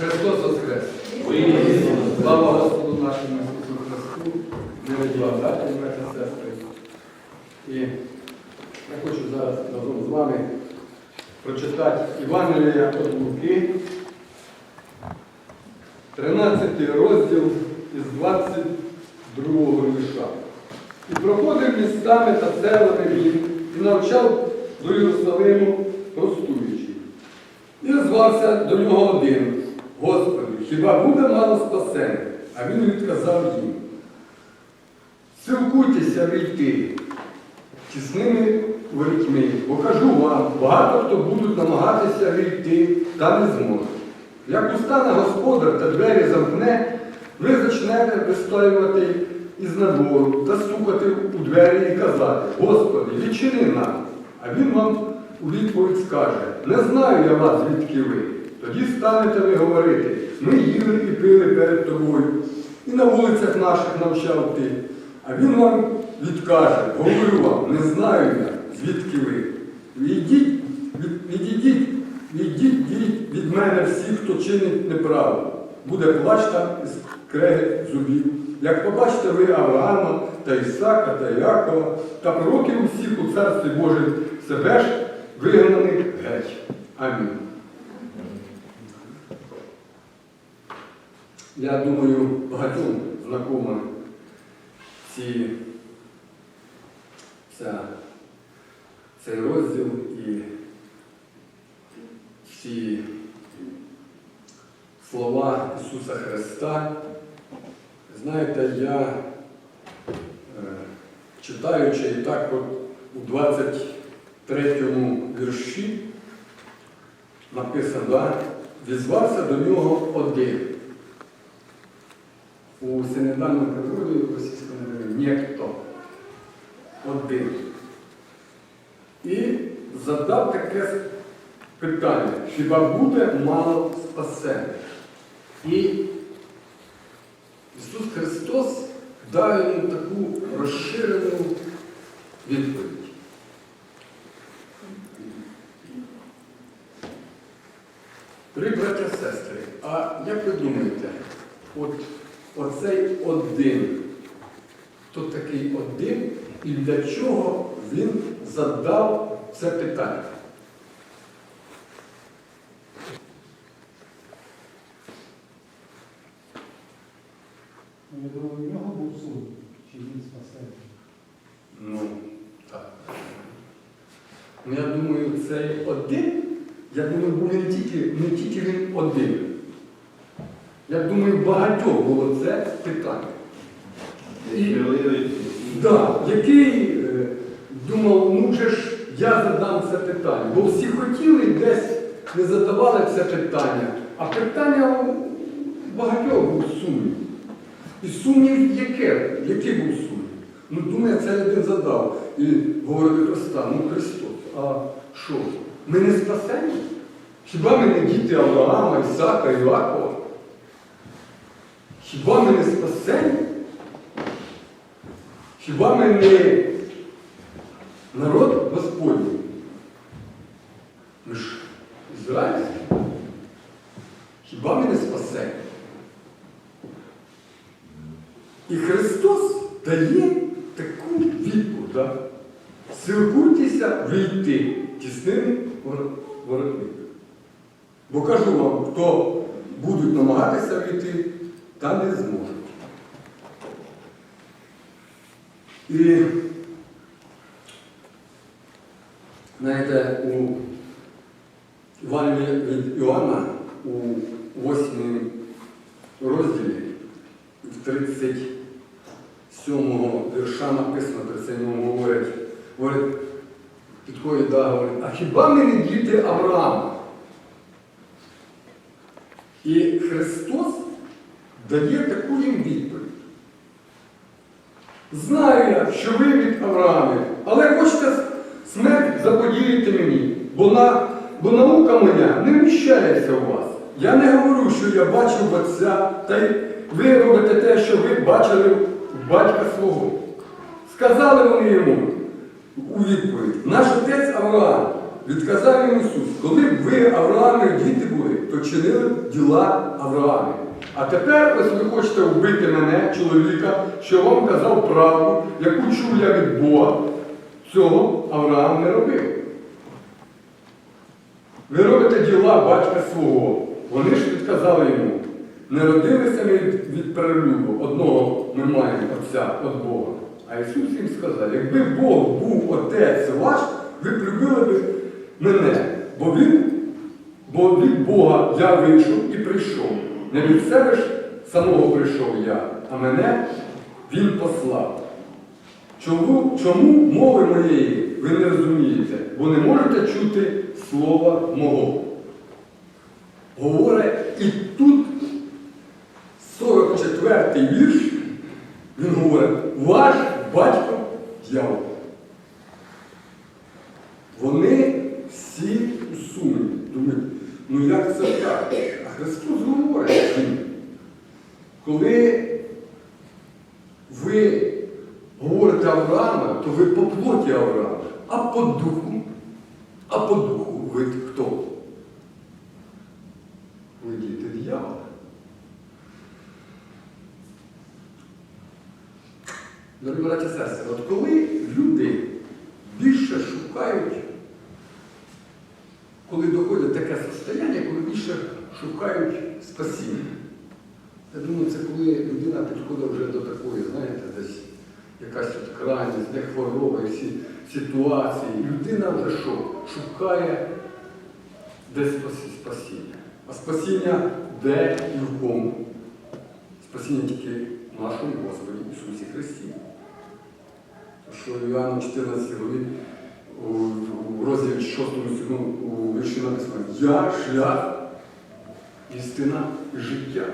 Христос Воскрес! Слава Господу нашому Ісусу Христу, благодаті, брати сестри. І я хочу зараз разом з вами прочитати Євангелія від Луки, 13 розділ із 22 вірша. І проходив містами та селами він, і навчав до Єрусалиму простуючи. І звався до нього один, Господи, хіба буде мало спасених? А він відказав їм. Силкуйтеся війти тісними ворітьми, бо кажу вам, багато хто будуть намагатися війти, та не зможуть. Як устане господар та двері замкне, ви зачнете вистоювати із надвору та стукати у двері і казати, Господи, відчини нам. А він вам у відповідь скаже, не знаю я вас, звідки ви. Тоді станете ви говорити, ми їли і пили перед тобою, і на вулицях наших навчав ти. А він вам відкаже, говорю вам, не знаю я, звідки ви. Відійдіть, від, відійдіть, відійдіть від, мене всі, хто чинить неправду. Буде плач там із крегет зубів. Як побачите ви Авраама та Ісака та Якова та пророків усіх у царстві Божому себе ж вигнаних геть. Амінь. Я думаю, багатьом знакома ці, ця, цей розділ і всі слова Ісуса Христа. Знаєте, я, е, читаючи і так от у 23-му вірші написано, да, візвався до нього один. У синодальному переводі російському мові ніхто. Один. І задав таке питання, хіба буде мало спасених? І Ісус Христос дав йому таку розширену відповідь. Дорогі браття сестри, а як ви думаєте, от оцей один, хто такий один і для чого він задав це питання? Я думаю, в нього був суд, чи він спасений. Ну, так. Ну, я думаю, цей один, я думаю, був не тільки, не тільки він один. Я думаю, багатьох було це питання. І, да, який е, думав, ну вже ж я задам це питання. Бо всі хотіли десь не задавали це питання, а питання у багатьох був сумнів. І сумнів яке? Який був сумнів? Ну, думаю, це один задав. І говорить Христа, ну Христос, а що? Ми не спасені? Хіба ми не діти Авраама, Ісака, Іакова? Хіба ми не спасені? Хіба ми не народ Господній? Ми ж ізраїльські. Хіба ми не спасені? І Христос дає таку відповідь. Да? Силкуйтеся вийти тісними воротниками. Бо кажу вам, хто будуть намагатися війти, та не зможуть. І знаєте, у Івангелії від Іоанна у 8 розділі в 37 вірша написано, 37 говорить, говорить, підходить, да, говорить, а хіба ми не діти Авраама? І Христос дає таку їм відповідь. Знаю я, що ви від Авраамів, але хочете смерть заподіяти мені, бо, на, бо наука моя не вміщається у вас. Я не говорю, що я бачив Отця, та й ви робите те, що ви бачили батька свого. Сказали вони йому у відповідь, наш отець Авраам відказав йому Ісус, коли б ви, Авраамів, діти були, то чинили діла Авраамі. А тепер ось ви хочете вбити мене, чоловіка, що вам казав правду, яку чув я від Бога. Цього Авраам не робив. Ви робите діла батька свого. Вони ж відказали йому. Не родилися ми від, від перелюбу. Одного ми маємо Отця від Бога. А Ісус їм сказав, якби Бог був Отець ваш, ви б любили б мене. Бо він, бо від Бога я вийшов і прийшов. Не від себе ж самого прийшов я, а мене Він послав. Чому, чому мови моєї ви не розумієте? Бо не можете чути слова мого. Говорить, і тут 44-й вірш, він говорить, ваш батько дьявол. Вони всі у сумі. Думають, ну як це так? А Христос говорить їм, коли ви говорите Авраама, то ви по плоті Авраама, а по духу, а по духу ви хто? Ви діти дьявола. Дорогі браті і сестри, от коли люди більше шукають, коли доходять таке состояння, коли більше шукають спасіння. Я думаю, це коли людина підходить вже до такої, знаєте, десь якась от крайність, де хвороба, всі ситуації. Людина вже що? Шукає де спасіння. А спасіння де і в кому? Спасіння тільки в нашому Господі Ісусі Христі. Що Іоанну 14 главі у розділі 6 7 у вірші написано Я шлях, істина життя.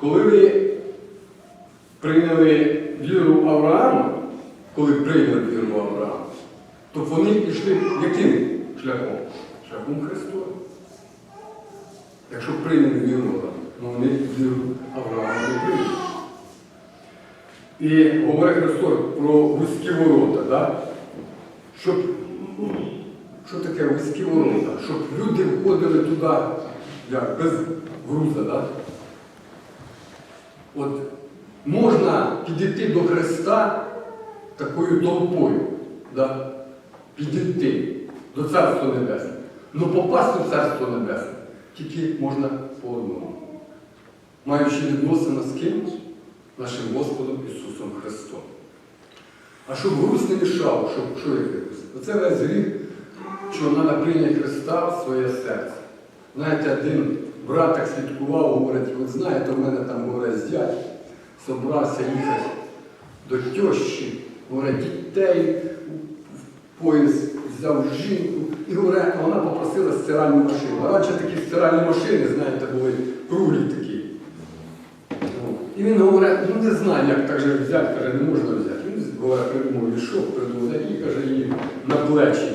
Коли ви прийняли віру Авраама, коли прийняли віру Авраама, то вони пішли яким шляхом? Шляхом Христова. Якщо прийняли віру Авраама, ну вони віру Авраама не прийняли. І говорить Христос про вузькі ворота, да? щоб що таке вузькі ворота? Щоб люди входили туди як, без груза. Да? От можна підійти до Христа такою толпою, да? підійти до Царства Небесного. Ну попасти в Царство Небесне тільки можна по одному. Маючи відносини з ким? Нашим Господом Ісусом Христом. А щоб груз не мішав, щоб що яке груз? Оце весь гріх, що треба прийняти Христа в своє серце. Знаєте, один брат так слідкував, говорить, ви знаєте, у мене там говорить, зять собрався їхати до тещі, говорить, дітей в поїзд взяв жінку і говорить, вона попросила стиральну машину. А раніше такі стиральні машини, знаєте, були круглі такі. Він говорить, ну не знаю, як так же взяти, каже, не можна взяти. Він говорить, придумав мішок, придумав, і каже, її на плечі.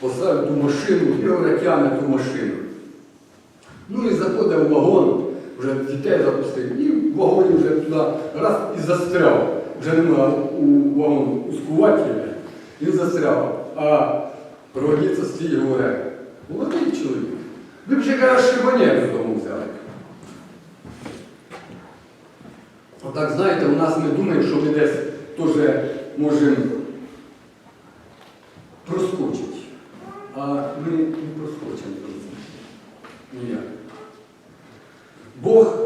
Поставив ту машину, і говорить, тягне ту машину. Ну і заходить в вагон, вже дітей запустив, і в вагоні вже туди раз і застряв. Вже немає у вагон ускувателя, він застряв. А проводиться і говорить, молодий чоловік, ви ще каже, шибанєр з Отак, знаєте, у нас ми думаємо, що ми десь теж можемо проскочити. А ми не проскочимо. Ніяк. Бог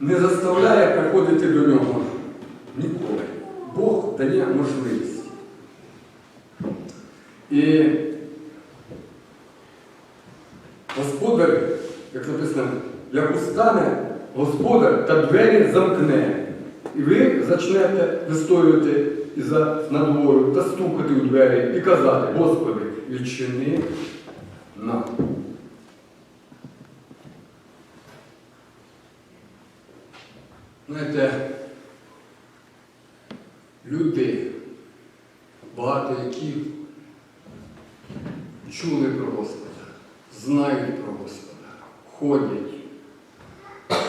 не заставляє приходити до нього ніколи. Бог дає можливість. І Господар, як написано, як устане Господар та двері замкне. І ви почнете вистоювати із-за надвору та стукати у двері і казати, Господи, відчини нам. Знаєте, люди, багато які чули про Господа, знають про Господа, ходять.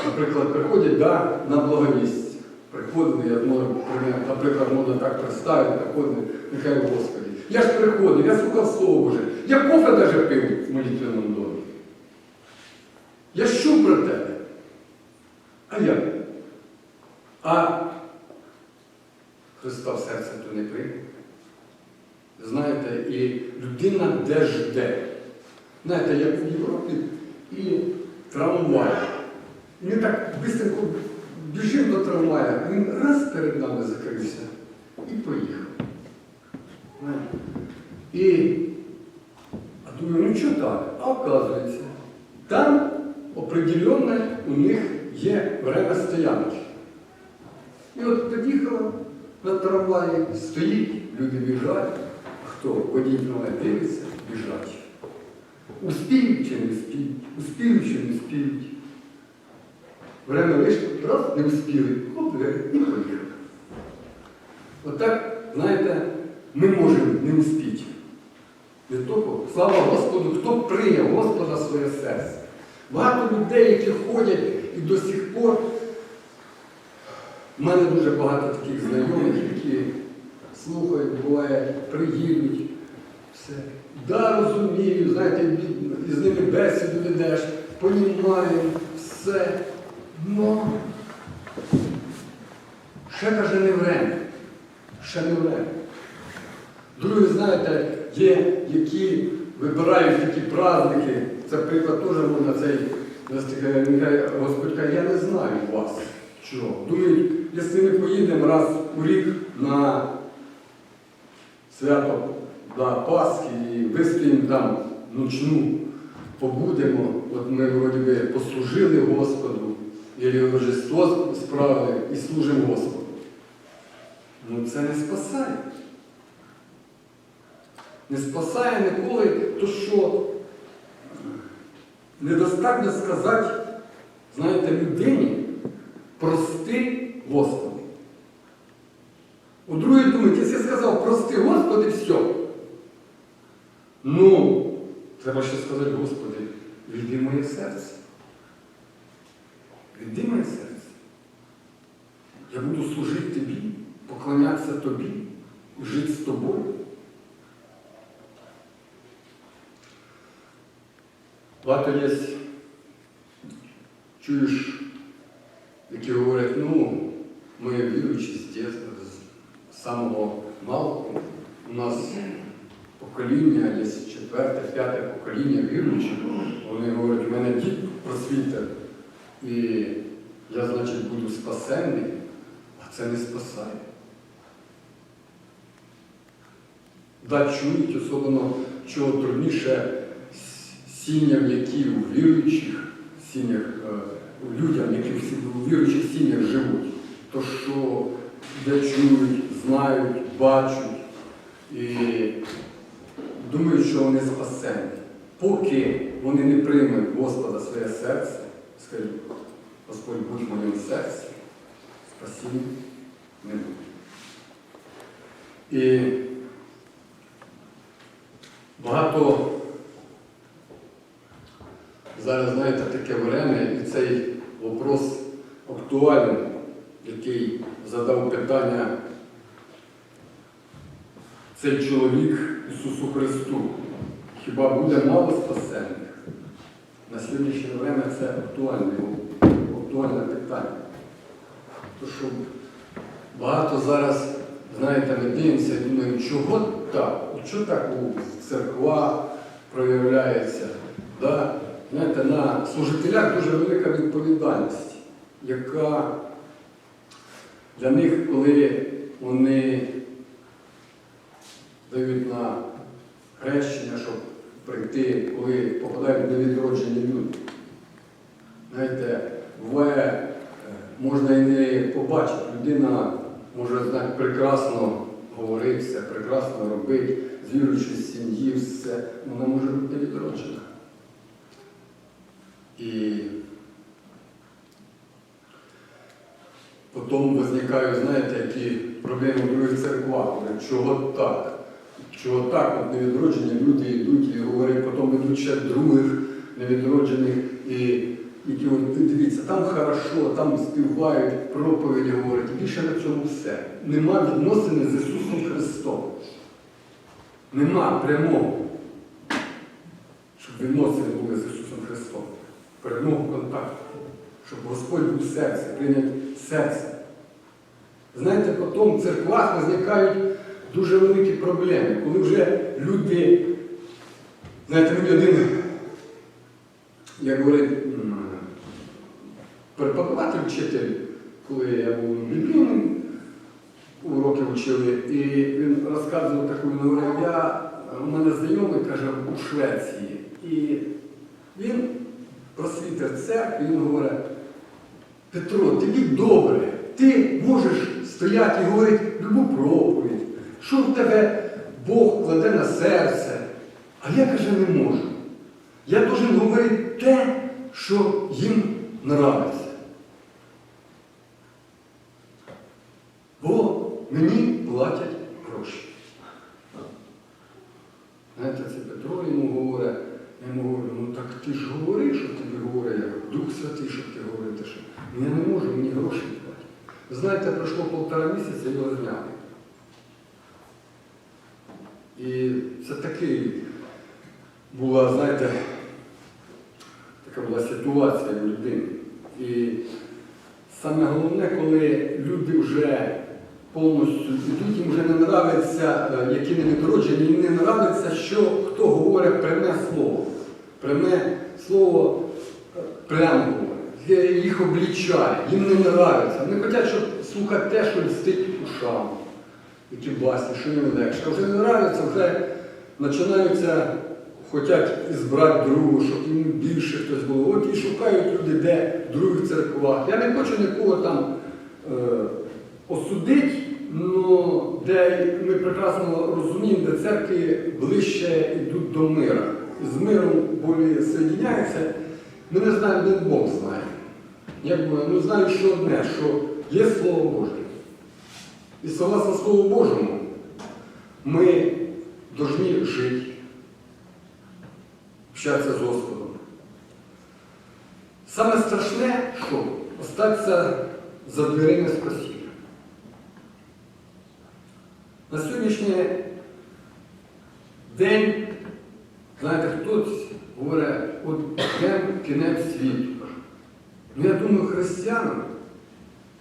Наприклад, приходять да, на благовість. Приходили, я можу, наприклад, можна так представити, приходили, нехай Господі. Я ж приходив, я слухав Слово Боже. Я кофе навіть пив в молитвеному домі. Я чув про тебе. А як? А Христа в серце то не прийме. Знаєте, і людина де жде. Знаєте, як в Європі і трамвай. І ми так швидко біжимо до трамвая, він раз перед нами закрився і поїхав. І думаю, ну що так? А оказується, там определенне у них є время стоянки. І от під'їхала на трамваї, стоїть, люди біжать, хто водій трамвая дивиться, біжать. Успіють чи не успіють, успіють чи не успіють. Время вийшло, раз не успіли, хоп, і поїхали. Отак, знаєте, ми можемо не успіти. Не того, слава Господу, хто прийняв Господа своє серце. Багато людей, які ходять і до сих пор. У мене дуже багато таких знайомих, які слухають, буває, приїдуть. Все. Да, розумію, знаєте, бі- з ними бесіду ведеш, понімаю, все. Но ще каже не время. Ще не время. Другі, знаєте, є, які вибирають такі праздники. Це приклад теж можна цей настільки, Господь каже, я не знаю вас. Чого? Думають, якщо ми поїдемо раз у рік на свято да, Пасхи і вистоїмо там ночну, побудемо, от ми вроді би послужили Господу, і Рождество справили і служимо Господу. Ну це не спасає. Не спасає ніколи, то що недостатньо сказати, знаєте, людині, прости Господи. У другій думають, якщо я сказав прости Господи, все. Ну, треба ще сказати, Господи, війди моє серце. Війди в моє серце. Я буду служити тобі, поклонятися тобі, жити з тобою. Багато є, чуєш, які говорять, ну, ми віруючі з з самого малого. У нас покоління, є четверте, п'яте покоління віруючих. Вони говорять, у мене дід просвітер, і я, значить, буду спасенний, а це не спасає. Да, чують, особливо чого трудніше сім'ям, які у віруючих сім'ях, е, людям, які у віруючих сім'ях живуть, то що де чують, знають, бачать і думають, що вони спасені. Поки вони не приймуть Господа своє серце, скажуть, Господь будь в моєму серці, спасіння не буде. І багато зараз, знаєте, таке время, і цей вопрос актуальний, який задав питання цей чоловік Ісусу Христу. Хіба буде мало спасенних? На сьогоднішнє время це актуальне, актуальне питання. То що багато зараз, знаєте, ми дивимося і думаємо, чого так? Чого так у церквах проявляється? Да? Знаєте, на служителях дуже велика відповідальність, яка для них, коли вони дають на хрещення, щоб прийти, коли попадають невідроджені люди. Знаєте, буває, е, можна і не побачити, людина може знати, прекрасно говоритися, прекрасно робити, з віруючої сім'ї, все, вона може бути невідроджена. І потім виникають, знаєте, які проблеми в церквах. Чого так? Чого так? От невідроджені люди йдуть і говорять, потім ведуть ще других невідроджених. І які дивіться, там хорошо, там співають, проповіді говорять, більше на цьому все. Нема відносини з Ісусом Христом. нема прямого, щоб відносини були з Ісусом Христом, прямого контакту, щоб Господь був в серці, прийняв серце. Знаєте, потім в церквах виникають дуже великі проблеми, коли вже люди, знаєте, мені один, як говорить, преподаватель, вчитель, коли я був біблійним, уроки вчили, і він розказував таку, говорив, я, у мене знайомий, каже, у Швеції. І він просвітер церкви, він говорить, Петро, тобі добре, ти можеш стояти і говорити любу проповідь, що в тебе Бог кладе на серце. А я каже, не можу. Я должен говорити те, що їм нравиться. Бо мені платять гроші. Знаєте, це Петро йому говорить, я йому говорю, ну так ти ж говори, що тобі говорить, як Дух Святий, щоб ти говорити, що «Ну, я не можу, мені гроші платять. Знаєте, пройшло полтора місяця, його зняли. І це такий була, знаєте, така була ситуація у людини. І саме головне, коли люди вже повністю йдуть, їм вже не нравиться, е, які не відроджені, їм не нравиться, що хто говорить пряме слово. Пряме слово е, прямо говорить. Їх облічає, їм не нравиться. Вони хочуть, щоб слухати те, що льстить ушам, які басні, що їм легше. Вже не нравиться, вже починаються, хочуть ізбрати другу, щоб їм більше хтось було. От і шукають люди, де в других церквах. Я не хочу нікого там е, осудити, але де ми прекрасно розуміємо, де церкви ближче йдуть до мира. З миром болі соєдиняються. Ми не знаємо, де Бог знає. Якби, ну знаю, що одне, що є Слово Боже. І согласно Слову Божому, ми повинні жити, общатися з Господом. Саме страшне, що остатися за дверима спасіння. На сьогоднішній день, знаєте, хтось говорить, от йдемо кінець світу. Ну, я думаю, християнам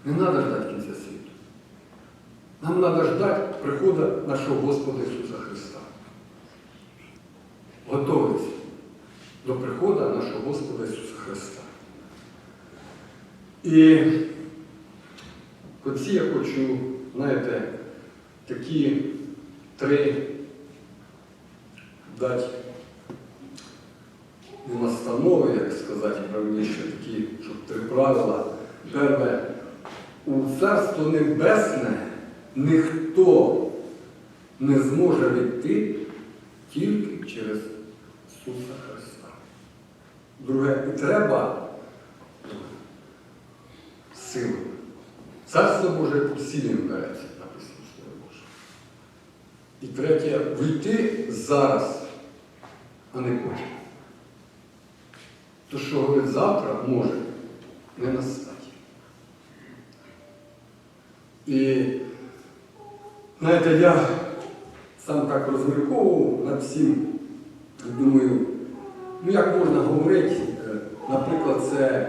не треба ждати кінця світу. Нам треба ждати приходу нашого Господа Ісуса Христа. Готовитися до приходу нашого Господа Ісуса Христа. І оці я хочу, знаєте, такі три дати настанови, як сказати правильніше, такі, щоб три правила. Перше, у Царство Небесне ніхто не зможе війти тільки через Ісуса Христа. Друге, і треба сили. Царство Боже усілім береться, написано в Слові Боже. І третє, вийти зараз, а не потім. То, що говорить завтра, може не настати. І знаєте, я сам так розмірковував над всім думаю, ну як можна говорити, е, наприклад, це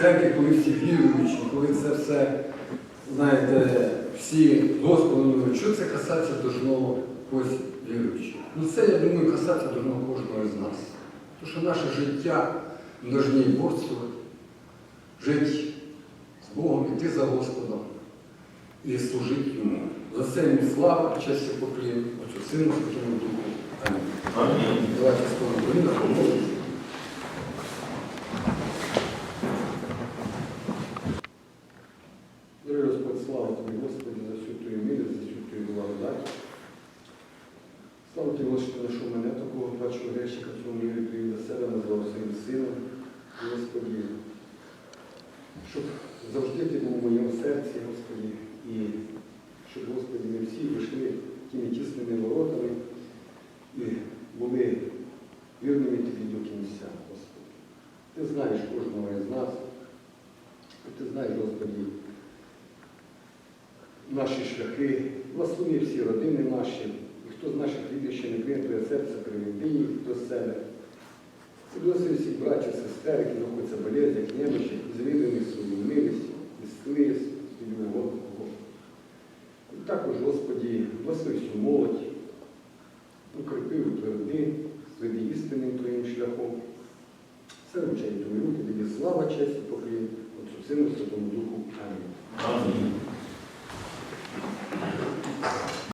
церкви, коли всі віруючі, коли це все, знаєте, всі говорять, що це касається должно когось віруючих. Ну це, я думаю, касається должно кожного з нас. Тому що наше життя нужні борствувати, жити з Богом, іти за Господом і служити йому. За це йому слава, честь і поклін, Отцю Сину, Святому Духу. Амінь. Амінь. Давайте скоро коліна помолимося. Дорогой Господь, слава Тобі, Господи, за всю Твою милість, за всю Твою благодать. Слава Тобі, Господи, що знайшов мене такого бачу гречника в цьому мірі Твою для себе назвав своїм сином. Господи, щоб завжди Ти був у моєму серці, Господи, і щоб, Господи, ми всі вийшли тими тісними воротами і були вірними Тобі до кінця, Господи. Ти знаєш кожного із нас, і ти знаєш, Господи, наші шляхи, благослови всі родини наші, і хто з наших рідних ще не твоє серце, приведи їх до себе. Благослови всіх братів, сестер, які знаходяться в болезнях, немощах, завідуєних свою милість, мисливість, спільну Господу. І також, Господі, благослови всю молодь, укріпи, утверди, веди істинним Твоїм шляхом. Все вручає Твої руки, тобі слава, честь і поклін, Отцу Сину, Святому Духу. Амінь. Амінь.